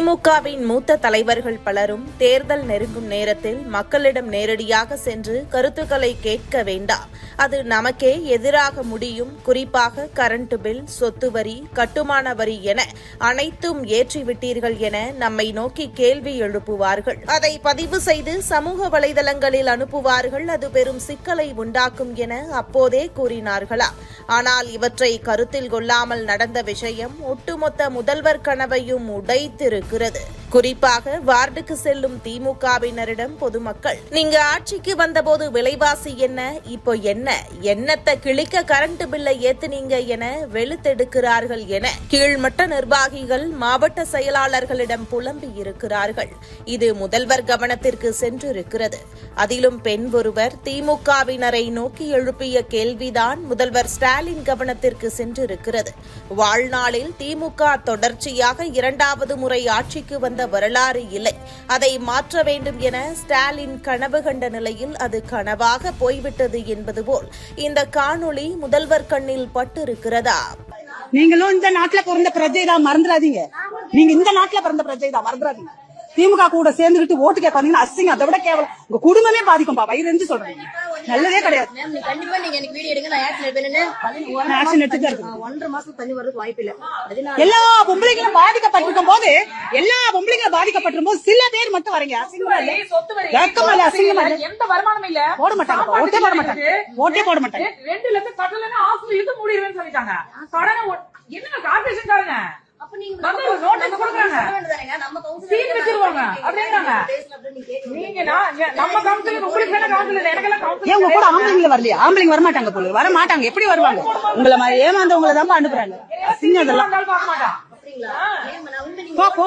திமுகவின் மூத்த தலைவர்கள் பலரும் தேர்தல் நெருங்கும் நேரத்தில் மக்களிடம் நேரடியாக சென்று கருத்துக்களை கேட்க வேண்டாம். அது நமக்கே எதிராக முடியும். குறிப்பாக கரண்ட் பில் சொத்து வரி கட்டுமான வரி என அனைத்தும் ஏற்றிவிட்டீர்கள் என நம்மை நோக்கி கேள்வி எழுப்புவார்கள். அதை பதிவு செய்து சமூக வலைதளங்களில் அனுப்புவார்கள். அது பெரும் சிக்கலை உண்டாக்கும் என அப்போதே கூறினார்களா? ஆனால் இவற்றை கருத்தில் கொள்ளாமல் நடந்த விஷயம் ஒட்டுமொத்த முதல்வர் கனவையும் உடைத்திருக்கிறது குறிப்பாக வார்டுக்கு செல்லும் திமுகவினரிடம் பொதுமக்கள் நீங்க ஆட்சிக்கு வந்தபோது விலைவாசி என்ன இப்போ என்ன என்னத்தை கிழிக்க கரண்ட் பில்லை ஏத்துனீங்க என வெளுத்தெடுக்கிறார்கள் என கீழ்மட்ட நிர்வாகிகள் மாவட்ட செயலாளர்களிடம் புலம்பி இருக்கிறார்கள். இது முதல்வர் கவனத்திற்கு சென்றிருக்கிறது. அதிலும் பெண் ஒருவர் திமுகவினரை நோக்கி எழுப்பிய கேள்விதான் முதல்வர் ஸ்டாலின் கவனத்திற்கு சென்றிருக்கிறது. வாழ்நாளில் திமுக தொடர்ச்சியாக இரண்டாவது முறை ஆட்சிக்கு வந்த வரலாறு இல்லை. அதை மாற்ற வேண்டும் என ஸ்டாலின் கனவு கண்ட நிலையில் அது கனவாக போய்விட்டது என்பது போல் இந்த காணொளி முதல்வர் கண்ணில் பட்டிருக்கிறதா? நீங்களும் இந்த நாட்டுல பிறந்த பிரஜை தான் மறந்துடாதீங்க. நீங்க இந்த நாட்டுல பிறந்த பிரஜை தான் மறந்துடாதீங்க. திமுக கூட சேர்ந்துகிட்டு ஓட்டு கேட்பாங்கன்னா அசிங்க. அதை விட கேவலம். உங்க குடும்பமே பாதிக்கும்பா வயிறு சொல்றீங்க நல்லதே கிடையாது. கண்டிப்பா நீங்க எனக்கு வீடியோ எடுங்க. நான் ஆக்ஷன் எடுப்பேன்னு நான் action எடுத்துட்டு தான் இருக்கேன். ஒன்றரை மாசம் தண்ணி வர்றதுக்கு வாய்ப்பு இல்ல எல்லா பொம்பளைங்களும் பாதிக்கப்பட்டிருக்கும் போது எல்லா பொம்பளைங்களும் பாதிக்கப்பட்டிருக்கும். போது சில பேர் மட்டும் வரீங்க. அசிங்கமா இல்ல? சொத்து வரி, வெக்கமா இல்ல, அசிங்கமா இல்ல? எந்த வருமானம் இல்ல. போட மாட்டாங்க. ஓட்டே போட மாட்டாங்க. ஓட்டே போட மாட்டாங்க. ரெண்டு லட்சம் கட்டலன்னா ஹாஸ்பிட்டல் இழுத்து மூடிடுவேன்னு சொல்லிட்டாங்க. கடனை என்னங்க கார்பரேஷன் காரங்க போல. வர மாட்டாங்க. எப்படி வருவாங்க? உங்களை மாதிரி ஏமாந்தவங்களை தான் அனுப்புறாங்க. போ,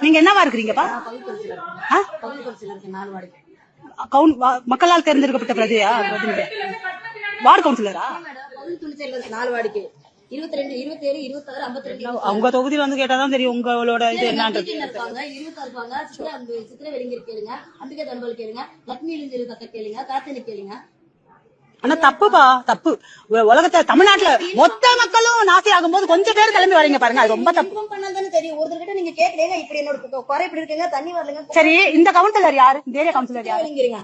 நீங்க என்னவா இருக்கிறீங்கப்பா மக்களால் தேர்ந்தெடுக்கப்பட்ட பிரதியா வார்டு கவுன்சிலரா நாலு வார்டுக்கு இருபத்தி ரெண்டு இருபத்தி ஏழு இருபத்தாறு ஐம்பத்தி ரெண்டு அவங்க தொகுதியில வந்து கேட்டாதான் தெரியும் உங்களோட இது என்னன்றது இருக்காங்க இருப்பாங்க இருபத்தா இருப்பாங்க சித்திர சித்திர கேளுங்க அம்பிகை அன்பல் கேளுங்க லக்ஷ்மி இளைஞர் கேளுங்க காத்தனி கேளுங்க ஆனா தப்புப்பா தப்பு. உலகத்துல தமிழ்நாட்டுல மொத்த மக்களும் நாசி ஆகும்போது கொஞ்சம் பேர் கிளம்பி வரீங்க பாருங்க. அது ரொம்ப தப்பு. தெரியும். ஒருத்தர்கிட்ட நீங்க கேட்கலங்க இப்படி என்னோட குறை இப்படி இருக்குங்க தண்ணி வரலங்க சரி இந்த கவுன்சிலர் யாரு? இந்த ஏரியா கவுன்சிலர் யாரு? வெளிங்கிறீங்க